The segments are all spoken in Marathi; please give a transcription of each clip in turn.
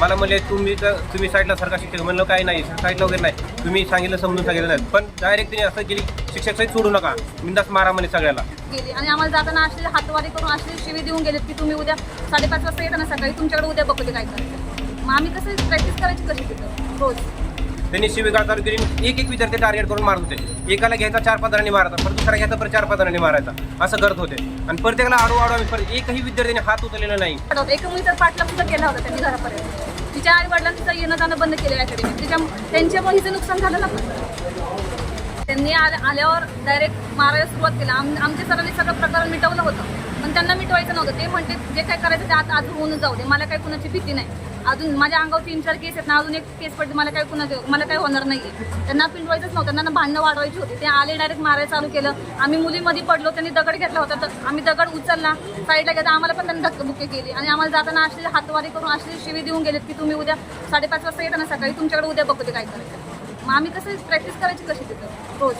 मला म्हणले तुम्ही तर तुम्ही साईडला सरकार शिक्षक म्हणलं काही नाही साईडला वगैरे नाही. तुम्ही सांगितलं समजून सांगितलं नाही. पण डायरेक्ट तिने असं केली शिक्षक सहित सोडू नका. बिंदास मारा म्हणे सगळ्याला. गेली. आणि आम्हाला जाताना अशी हातवारी करून अशी शिवी देऊन गेलेत की तुम्ही उद्या साडेपाच वाजता येताना सकाळी तुमच्याकडे उद्या बघते काय करायचं मग आम्ही कसं प्रॅक्टिस करायची कशी तिथं? रोज. त्यांनी शिबिका चालू केली एक एक विद्यार्थी टार्गेट करून मारत होते. एकाला घ्यायचा चार पाच जणांनी मारायचा परत दुसरा घ्यायचा परत चार पाच जणांनी मारायचा. असं करत होते. आणि प्रत्येकाला आडू आडू आम्ही परत एकही विद्यार्थ्याने हात उचललेला नाही. एक मुली तर पाठला सुद्धा केला होता त्यांनी घरापर्यंत. तिच्या आई वडिलांनी तिचं येणं जाणं बंद केलं अकॅडमी तिच्या त्यांच्यामुळे हिचं नुकसान झालं ना. त्यांनी आल्या- आल्यावर डायरेक्ट मारायला सुरुवात केली. आम आमच्या सरांनी सगळं प्रकरण मिटवलं होतं. पण त्यांना मिटवायचं नव्हतं. ते म्हणते जे काय करायचं ते आता आज होऊन जाऊ दे. मला काही कुणाची भीती नाही. अजून माझ्या अंगावर तीन चार केस आहेत ना अजून एक केस पडते मला काही कुणा मला काही होणार नाही त्यांना पिंडवायचंच नव्हतं त्यांना भांडणं वाढवायची होती. ते आले डायरेक्ट मारायला चालू केलं. आम्ही मुलीमध्ये पडलो त्यांनी दगड घेतला होता तर आम्ही दगड उचलला. साईडला घेता आम्हाला पण त्यांनी धक्कबुक्के केली. आणि आम्हाला जाताना अशी हातवारी करून अशी शिवी देऊन गेलेत की तुम्ही उद्या साडेपाच वाजता येताना सकाळी तुमच्याकडे उद्या बघते काय करायचं. मग आम्ही कसं प्रॅक्टिस करायची कशी तिथं? रोज.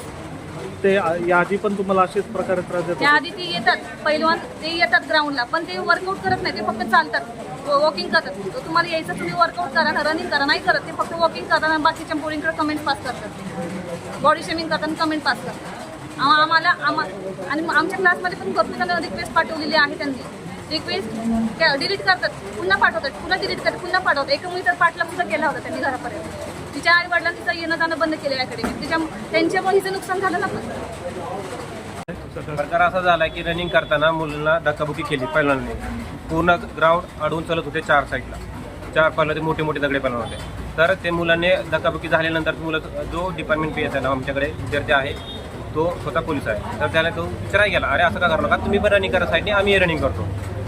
ते याआधी पण तुम्हाला असेच प्रकारे त्रास देतात? त्याआधी ते येतात पहिलवान ते येतात ग्राउंडला पण ते वर्कआउट करत नाही ते फक्त चालतात वॉकिंग करतात. तर तुम्हाला यायचं तुम्ही वर्कआउट करा ना रनिंग करा नाही करत ते फक्त वॉकिंग करताना बाकीच्या मुलींकडे कमेंट पास करतात. बॉडी शेमिंग करताना कमेंट पास करतात. आम- आम्हाला आम्हा आणि मग आमच्या क्लासमध्ये पण भरपूर जण रिक्वेस्ट पाठवलेली आहे त्यांनी. रिक्वेस्ट डिलीट करतात पुन्हा पाठवतात पुन्हा डिलीट करतात पुन्हा पाठवतात. एक मुली तर पाठला सुद्धा केला होता त्यांनी घरापर्यंत. तिच्या आई वडिलांनी तिचं येणं जाणं बंद केलं अकॅडमी तिच्या त्यांच्यामुळे हिचं नुकसान झालं ना? प्रकार असा झाला की रनिंग करताना मुलांना धक्काबुकी केली पहिल्यांदा पूर्ण ग्राउंड अडवून चालत होते चार साईडला चार पहिला ते मोठे मोठे दगडे पहिला होते तर ते मुलांनी धक्काबुकी झाल्यानंतर मुलं जो डिपार्टमेंट पी एस आहे ना आमच्याकडे विद्यार्थी आहे तो स्वतः पोलीस आहे. तर त्याला तो विचारायला गेला अरे असं का करू नका तुम्ही पण रनिंग करा साईडने आम्ही रनिंग करतो.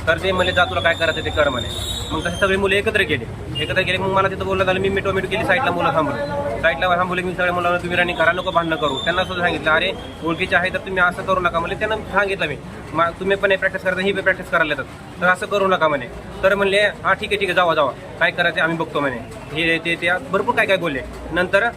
तर ते म्हणले जा तुला काय करायचं ते कर म्हणे. मग तसे सगळे मुलं एकत्र गेले. एकत्र गेले मग मला तिथं बोललं झालं मी मिटो मिटो केली साईडला मुलं थांबले साईडला थांबवले मी सगळ्या मुलांना तुम्ही रनिंग करा नको भांडणं करू. त्यांना सुद्धा सांगितलं अरे ओळखीचे आहे तर तुम्ही असं करू नका. म्हणजे त्यांना सांगितलं मी. मा- तुम्ही पण प्रॅक्टिस करता ही प्रॅक्टिस करायला येतात. तर असं करू नका म्हणे. तर म्हणले हा ठीक आहे ठीक आहे जावा जावा. काय करायचं आम्ही बघतो म्हणे. हे ते ते भरपूर काय काय बोलले. नंतर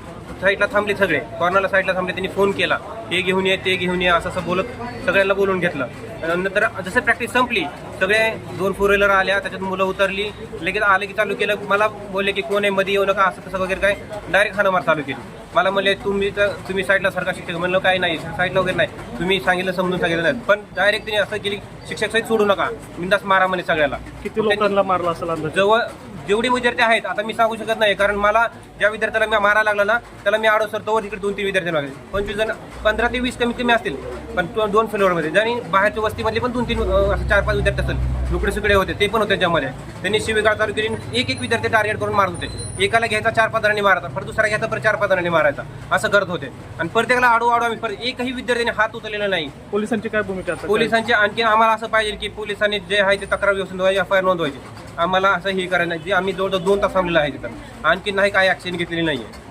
साईडला थांबले सगळे. कॉर्नरला साईडला थांबले त्यांनी फोन केला. हे घेऊन ये ते घेऊन ये असं असं बोलत सगळ्यांना बोलून घेतलं. नंतर जसं प्रॅक्टिस संपली सगळे दोन फोर व्हीलर आल्या त्याच्यात मुलं उतरली. लगेच आले की चालू केलं. मला बोलले की कोण आहे? मध्ये येऊ नका असं तसं वगैरे काय. डायरेक्ट हाणामार चालू केली. मला म्हणले तुम्ही तर तुम्ही साईडला सरकार शिक्षक. म्हणलं काही नाही साईडला वगैरे नाही. तुम्ही सांगितलं समजून सांगितलं नाही. पण डायरेक्ट तिने असं केली शिक्षक सहित सोडू नका. बिंदास मारा म्हणे सगळ्याला. किती लोकांना मारला असेल अंदाजे? जवळ जेवढे विद्यार्थी आहेत आता मी सांगू शकत नाही कारण मला ज्या विद्यार्थ्याला मी मारायला लागला ना त्याला मी आडो सरतो तिकडे दोन तीन विद्यार्थी लागले पंचवीस जण पंधरा ते वीस कमीत कमी असतील पण दोन फ्लोअरमध्ये आणि बाहेरच्या वस्तीमधले पण दोन तीन चार पाच विद्यार्थी असतील लुकडे सुकडे होते ते पण होते त्याच्यामध्ये. त्यांनी शिबिका चालू केली एक एक विद्यार्थी टार्गेट करून मारत होते. एकाला घ्यायचा चार पाच जणांनी मारायचा परत दुसरा घ्यायचा परत चार पाच जणांनी मारायचा असं करत होते. आणि प्रत्येकाला आडू आडू आम्ही परत एकही विद्यार्थ्याने हात उचललेला नाही. पोलिसांची काय भूमिका? पोलिसांची आणखी आम्हाला असं पाहिजे की पोलिसांनी जे आहे ते तक्रार व्यवस्थित नोंदवायची एफ आय आर नोंदवायची. आम्हाला असं हे करायला नाही. जे आम्ही जवळजवळ दोन तास थांबलेलं आहे तिथं. आणखी नाही काही ॲक्शन घेतलेली नाही आहे